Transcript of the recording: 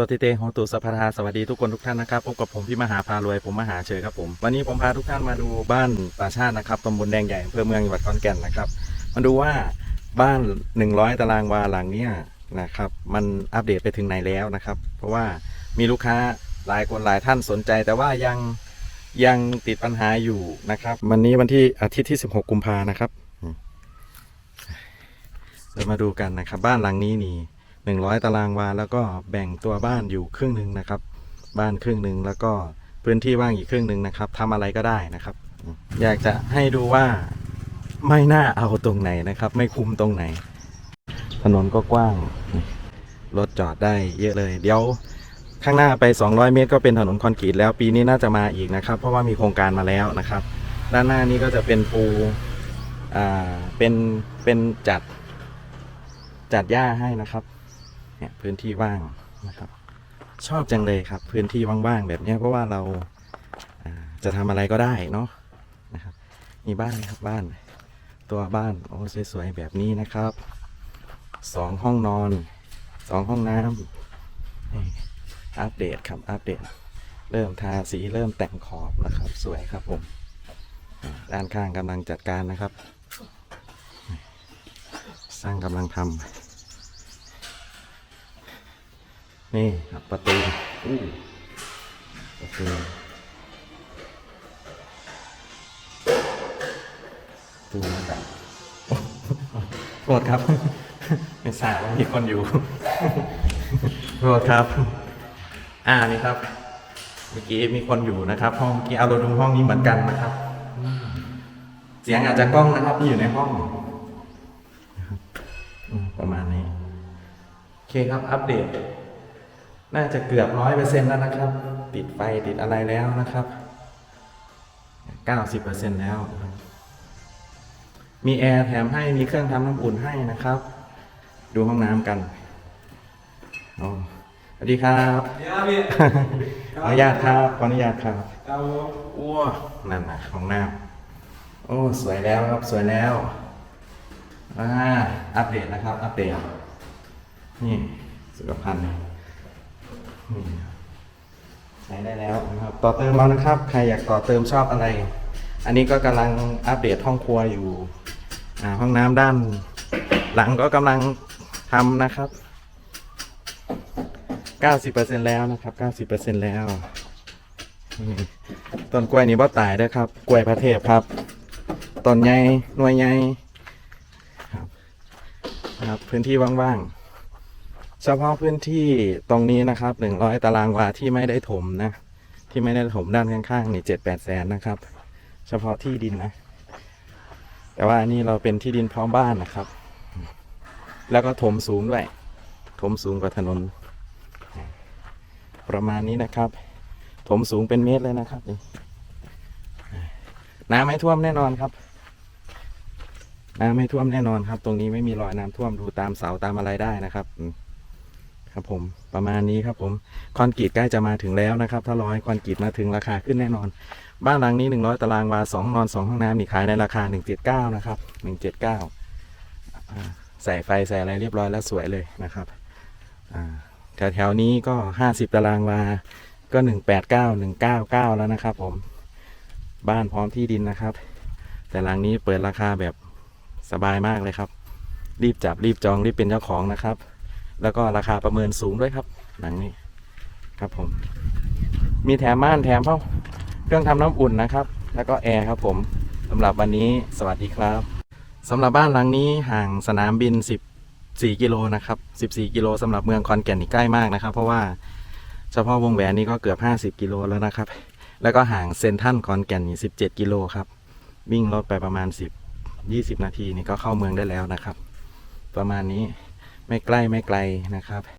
สวัสดีเตโฮตุสภาสวัสดีทุกคนทุกท่านนะครับพบกับผมพี่มหาพารวยผมมหาเฉยครับผมวันนี้ผมพาทุกท่านมาดูบ้านป่าชาตินะครับตำบลแดงใหญ่อำเภอเมืองจังหวัดขอนแก่นนะครับมาดูว่าบ้าน 100 ตารางวาหลังเนี้ยนะครับมันอัปเดตไปถึงไหนแล้วนะครับ เพราะว่ามีลูกค้าหลายคนหลายท่านสนใจ แต่ว่ายังยังติดปัญหาอยู่นะครับ วันนี้วันที่อาทิตย์ที่ 16 กุมภานะครับเรามาดูกันนะครับ บ้านหลังนี้นี่ หนึ่งร้อยตารางวา แล้วก็แบ่งตัวบ้านอยู่ครึ่งหนึ่งนะครับ บ้านครึ่งหนึ่งแล้วก็พื้นที่ว่างอีกครึ่งหนึ่งนะครับทำอะไรก็ได้นะครับ อยากจะให้ดูว่าไม่น่าเอาตรงไหนนะครับ ไม่คุ้มตรงไหน ถนนก็กว้าง รถจอดได้เยอะเลย เดี๋ยวข้างหน้าไป 200 เมตร ก็เป็นถนนคอนกรีตแล้วปีนี้น่าจะมาอีกนะครับ เพราะว่ามีโครงการมาแล้วนะครับ ด้านหน้านี้ก็จะเป็นปูอ่าเป็นเป็นจัดจัดหญ้าให้นะครับ เนี่ยพื้นที่ว่างนะครับ ชอบจังเลยครับ พื้นที่ว่างๆแบบเนี้ยเพราะว่าเราอ่าจะทำอะไรก็ได้เนาะนะครับมีบ้านนะครับบ้าน ตัวบ้านโอ้สวยๆแบบนี้นะครับสองห้องนอนสองห้องน้ำนี่อัปเดตครับอัปเดต เริ่มทาสีเริ่มแต่งขอบนะครับ สวยครับผมอ่าด้านข้างกำลังจัดการนะครับ สร้างกำลังทำ นี่ครับประตูอู้ประตูประตูแบบโทษครับ ไม่ทราบว่ามีคนอยู่โทษครับ อ่านี่ครับ เมื่อกี้มีคนอยู่นะครับ ห้องเมื่อกี้เอารถดูห้องนี้เหมือนกันนะครับอืมเสียงอาจจะกล้องนะครับที่อยู่ในห้องนะครับอืมประมาณนี้ โอเคครับ อัปเดต น่าจะเกือบร้อยเปอร์เซ็นต์แล้วนะครับ ติดไฟติดอะไรแล้วนะครับเก้าสิบเปอร์เซ็นต์แล้ว มีแอร์แถมให้มีเครื่องทำน้ำอุ่นให้นะครับ ดูห้องน้ำกันอ๋อสวัสดีครับเดี๋ยวพี่ขออนุญาตครับขออนุญาตครับครับผมอ้วนั่นนะห้องน้ำโอ้สวยแล้วครับสวยแล้วอ่าอัปเดตนะครับ อัปเดตนี่สุขภัณฑ์นี่ ใช้ได้แล้วนะครับ ต่อเติมแล้วนะครับ ใครอยากต่อเติมชอบอะไร อันนี้ก็กำลังอัปเดตห้องครัวอยู่ห้องน้ำด้าน หลังก็กำลังทำนะครับ 90%แล้วนะครับ 90%แล้วต้นกล้วยนี้บ่ตายด้อครับ กล้วยพระเทพครับต้นใหญ่หน่วยใหญ่ครับครับพื้นที่ว่างๆ เฉพาะพื้นที่ตรงนี้นะครับหนึ่งร้อยตารางวาที่ไม่ได้ถมนะ ที่ไม่ได้ถมด้านข้างๆนี่เจ็ดแปดแสนนะครับ เฉพาะที่ดินนะ แต่ว่าอันนี้เราเป็นที่ดินพร้อมบ้านนะครับ แล้วก็ถมสูงด้วย ถมสูงกว่าถนน ประมาณนี้นะครับ ถมสูงเป็นเมตรเลยนะครับนี่น้ำไม่ท่วมแน่นอนครับ น้ำไม่ท่วมแน่นอนครับ ตรงนี้ไม่มีรอยน้ำท่วมดูตามเสาตามอะไรได้นะครับอื ครับผมประมาณนี้ครับผมคอนกรีตใกล้จะมาถึงแล้วนะครับ ถ้าร้อยคอนกรีตมาถึงราคาขึ้นแน่นอน บ้านหลังนี้หนึ่งร้อยตารางวาสองนอนสองห้องน้ำนี่ขายในราคาหนึ่งเจ็ดเก้านะครับหนึ่งเจ็ดเก้าใส่ไฟใส่อะไรเรียบร้อยแล้วสวยเลยนะครับแถวแถวๆนี้ก็ห้าสิบตารางวาก็หนึ่งแปดเก้าหนึ่งเก้าเก้าแล้วนะครับผมบ้านพร้อมที่ดินนะครับ แต่หลังนี้เปิดราคาแบบสบายมากเลยครับ รีบจับรีบจองรีบเป็นเจ้าของนะครับ แล้วก็ราคาประเมินสูงด้วยครับ หลังนี้ครับผม มีแถมม่านแถมเพ้าเครื่องทำน้ำอุ่นนะครับ แล้วก็แอร์ครับผมสำหรับวันนี้สวัสดีครับสำหรับบ้านหลังนี้ห่างสนามบิน 14 กิโลนะครับ 14 กิโลสำหรับเมืองคอนแก่นนี่ใกล้มากนะครับ เพราะว่าเฉพาะวงแหวนนี้ก็เกือบ 50 กิโลแล้วนะครับ แล้วก็ห่างเซนทันคอนแก่นนี่17 กิโลครับ วิ่งรถไปประมาณ 10 20 นาทีนี่ก็เข้าเมืองได้แล้วนะครับ ประมาณนี้ ไม่ใกล้ไม่ไกลนะครับ